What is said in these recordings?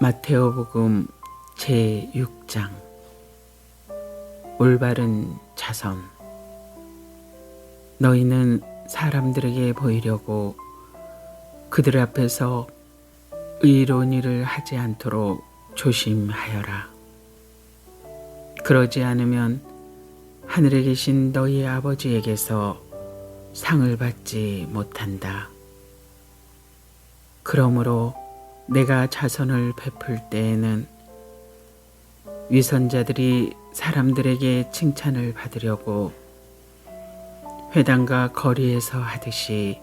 마테오복음 제6장 올바른 자선 너희는 사람들에게 보이려고 그들 앞에서 의로운 일을 하지 않도록 조심하여라. 그러지 않으면 하늘에 계신 너희 아버지에게서 상을 받지 못한다. 그러므로 내가 자선을 베풀 때에는 위선자들이 사람들에게 칭찬을 받으려고 회당과 거리에서 하듯이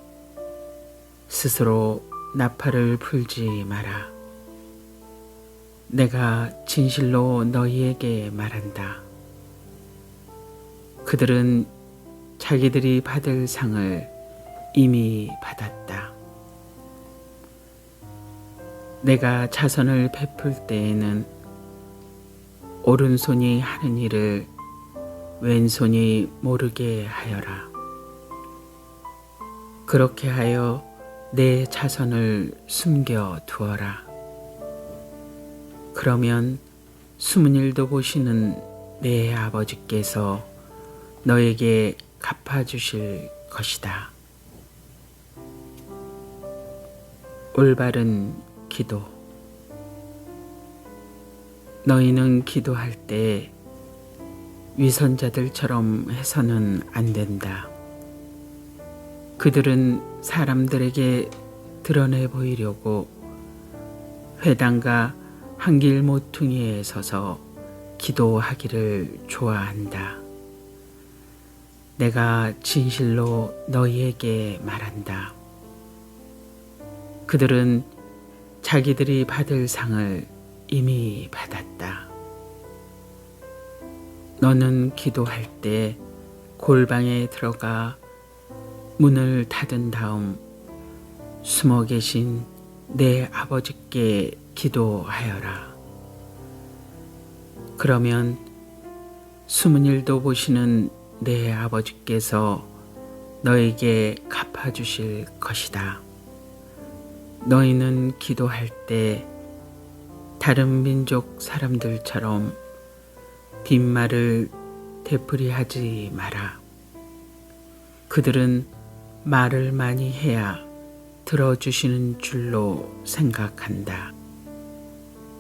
스스로 나팔을 불지 마라. 내가 진실로 너희에게 말한다. 그들은 자기들이 받을 상을 이미 받았다. 내가 자선을 베풀 때에는 오른손이 하는 일을 왼손이 모르게 하여라. 그렇게 하여 내 자선을 숨겨 두어라. 그러면 숨은 일도 보시는 내 아버지께서 너에게 갚아주실 것이다. 올바른 기도. 너희는 기도할 때 위선자들처럼 해서는 안 된다. 그들은 사람들에게 드러내 보이려고 회당과 한길 모퉁이에 서서 기도하기를 좋아한다. 내가 진실로 너희에게 말한다. 그들은 자기들이 받을 상을 이미 받았다. 너는 기도할 때 골방에 들어가 문을 닫은 다음 숨어 계신 내 아버지께 기도하여라. 그러면 숨은 일도 보시는 내 아버지께서 너에게 갚아주실 것이다. 너희는 기도할 때 다른 민족 사람들처럼 뒷말을 되풀이하지 마라. 그들은 말을 많이 해야 들어주시는 줄로 생각한다.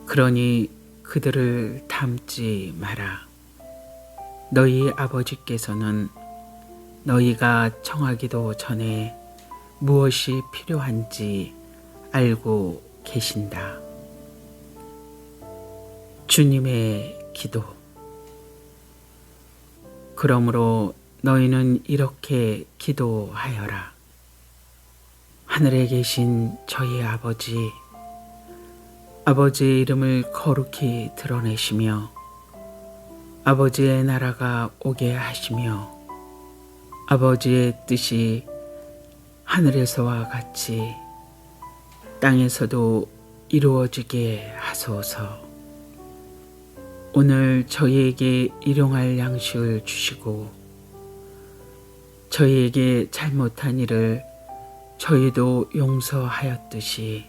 그러니 그들을 닮지 마라. 너희 아버지께서는 너희가 청하기도 전에 무엇이 필요한지 알고 계신다. 주님의 기도. 그러므로 너희는 이렇게 기도하여라. 하늘에 계신 저희 아버지, 아버지의 이름을 거룩히 드러내시며, 아버지의 나라가 오게 하시며, 아버지의 뜻이 하늘에서와 같이 땅에서도 이루어지게 하소서. 오늘 저희에게 일용할 양식을 주시고 저희에게 잘못한 일을 저희도 용서하였듯이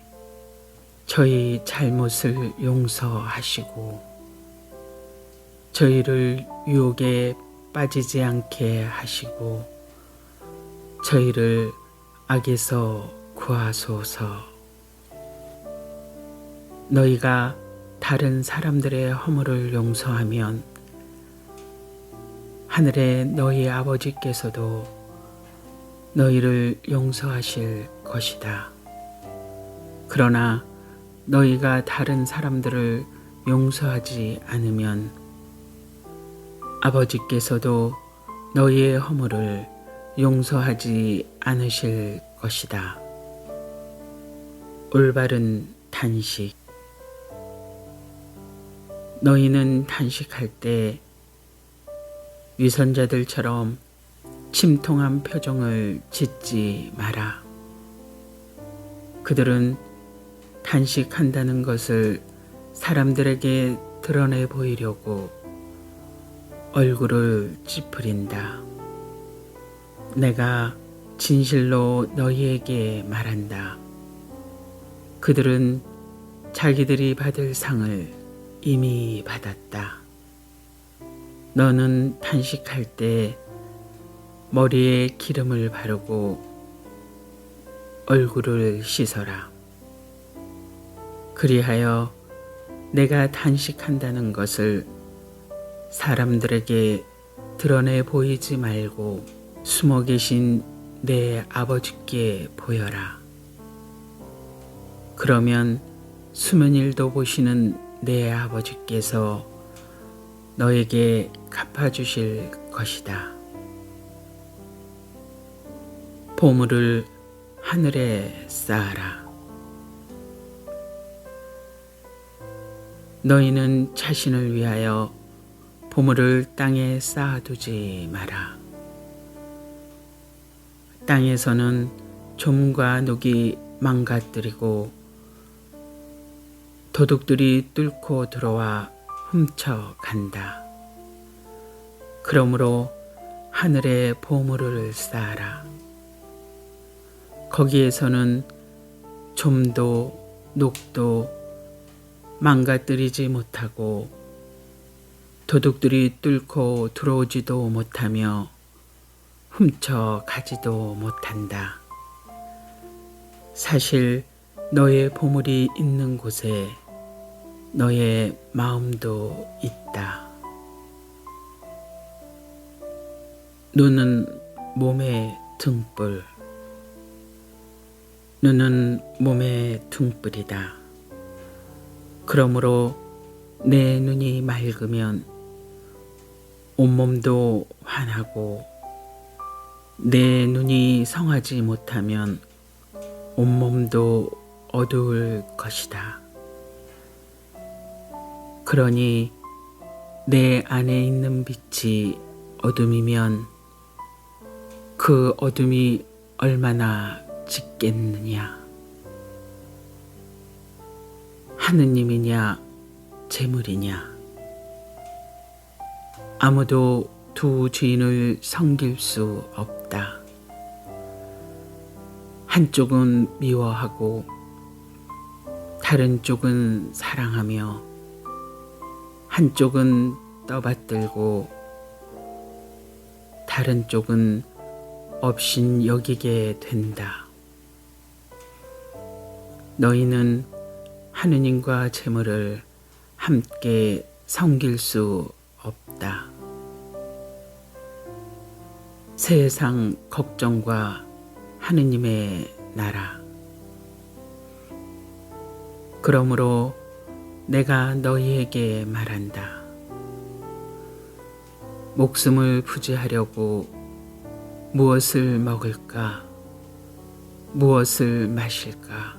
저희 잘못을 용서하시고 저희를 유혹에 빠지지 않게 하시고 저희를 악에서 구하소서 너희가 다른 사람들의 허물을 용서하면 하늘의 너희 아버지께서도 너희를 용서하실 것이다. 그러나 너희가 다른 사람들을 용서하지 않으면 아버지께서도 너희의 허물을 용서하지 않으실 것이다. 올바른 단식 너희는 단식할 때 위선자들처럼 침통한 표정을 짓지 마라. 그들은 단식한다는 것을 사람들에게 드러내 보이려고 얼굴을 찌푸린다. 내가 진실로 너희에게 말한다. 그들은 자기들이 받을 상을 이미 받았다. 너는 탄식할 때 머리에 기름을 바르고 얼굴을 씻어라. 그리하여 내가 탄식한다는 것을 사람들에게 드러내 보이지 말고 숨어 계신 내 아버지께 보여라. 그러면 수면일도 보시는 내 아버지께서 너에게 갚아주실 것이다. 보물을 하늘에 쌓아라. 너희는 자신을 위하여 보물을 땅에 쌓아두지 마라. 땅에서는 좀과 녹이 망가뜨리고 도둑들이 뚫고 들어와 훔쳐 간다. 그러므로 하늘에 보물을 쌓아라. 거기에서는 좀도 녹도 망가뜨리지 못하고 도둑들이 뚫고 들어오지도 못하며 훔쳐 가지도 못한다. 사실 너의 보물이 있는 곳에 너의 마음도 있다. 눈은 몸의 등불. 눈은 몸의 등불이다. 그러므로 내 눈이 맑으면 온몸도 환하고 내 눈이 성하지 못하면 온몸도 어두울 것이다. 그러니 내 안에 있는 빛이 어둠이면 그 어둠이 얼마나 짙겠느냐. 하느님이냐, 재물이냐. 아무도 두 주인을 섬길 수 없다. 한쪽은 미워하고 다른 쪽은 사랑하며 한쪽은 떠받들고 다른 쪽은 없인 여기게 된다. 너희는 하느님과 재물을 함께 섬길 수 없다. 세상 걱정과 하느님의 나라. 그러므로 내가 너희에게 말한다. 목숨을 부지하려고 무엇을 먹을까? 무엇을 마실까?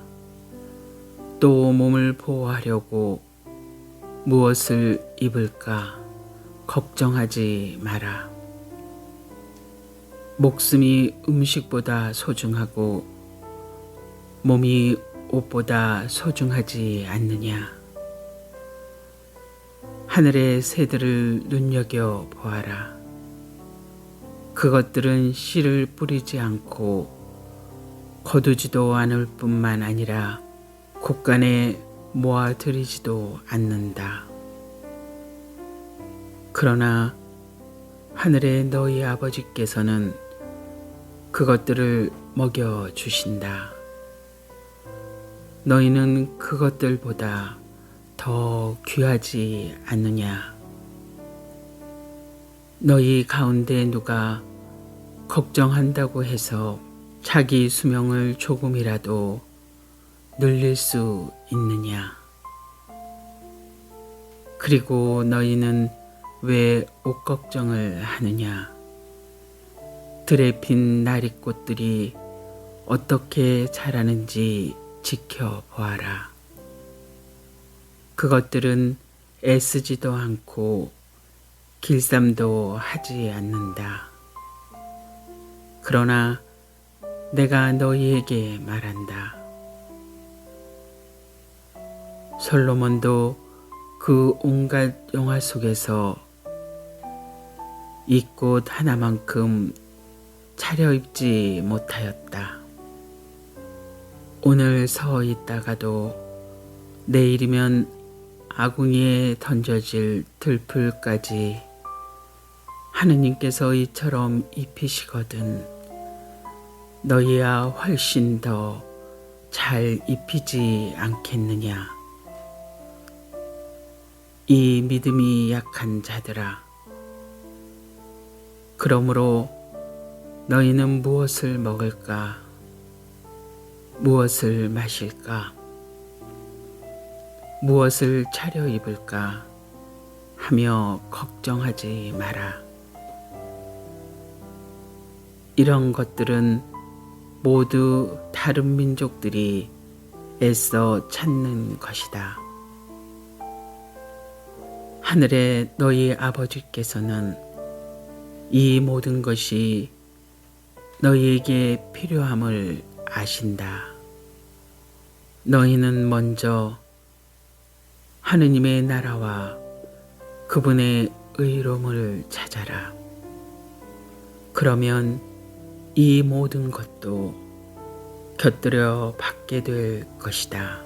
또 몸을 보호하려고 무엇을 입을까? 걱정하지 마라. 목숨이 음식보다 소중하고 몸이 옷보다 소중하지 않느냐. 하늘의 새들을 눈여겨 보아라. 그것들은 씨를 뿌리지 않고 거두지도 않을 뿐만 아니라 곳간에 모아 들이지도 않는다. 그러나 하늘의 너희 아버지께서는 그것들을 먹여 주신다. 너희는 그것들보다 더 귀하지 않느냐? 너희 가운데 누가 걱정한다고 해서 자기 수명을 조금이라도 늘릴 수 있느냐? 그리고 너희는 왜 옷 걱정을 하느냐? 들에 핀 나리꽃들이 어떻게 자라는지 지켜보아라. 그것들은 애쓰지도 않고 길쌈도 하지 않는다. 그러나 내가 너희에게 말한다. 솔로몬도 그 온갖 영화 속에서 이 꽃 하나만큼 차려입지 못하였다. 오늘 서 있다가도 내일이면 아궁이에 던져질 들풀까지 하느님께서 이처럼 입히시거든 너희야 훨씬 더 잘 입히지 않겠느냐? 이 믿음이 약한 자들아 그러므로 너희는 무엇을 먹을까? 무엇을 마실까 무엇을 차려 입을까 하며 걱정하지 마라. 이런 것들은 모두 다른 민족들이 애써 찾는 것이다. 하늘의 너희 아버지께서는 이 모든 것이 너희에게 필요함을 아신다. 너희는 먼저 하느님의 나라와 그분의 의로움을 찾아라. 그러면 이 모든 것도 곁들여 받게 될 것이다.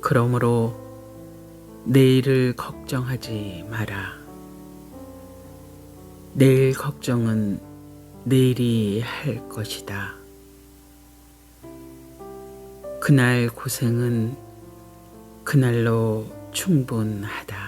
그러므로 내일을 걱정하지 마라. 내일 걱정은 내일이 할 것이다. 그날 고생은 그날로 충분하다.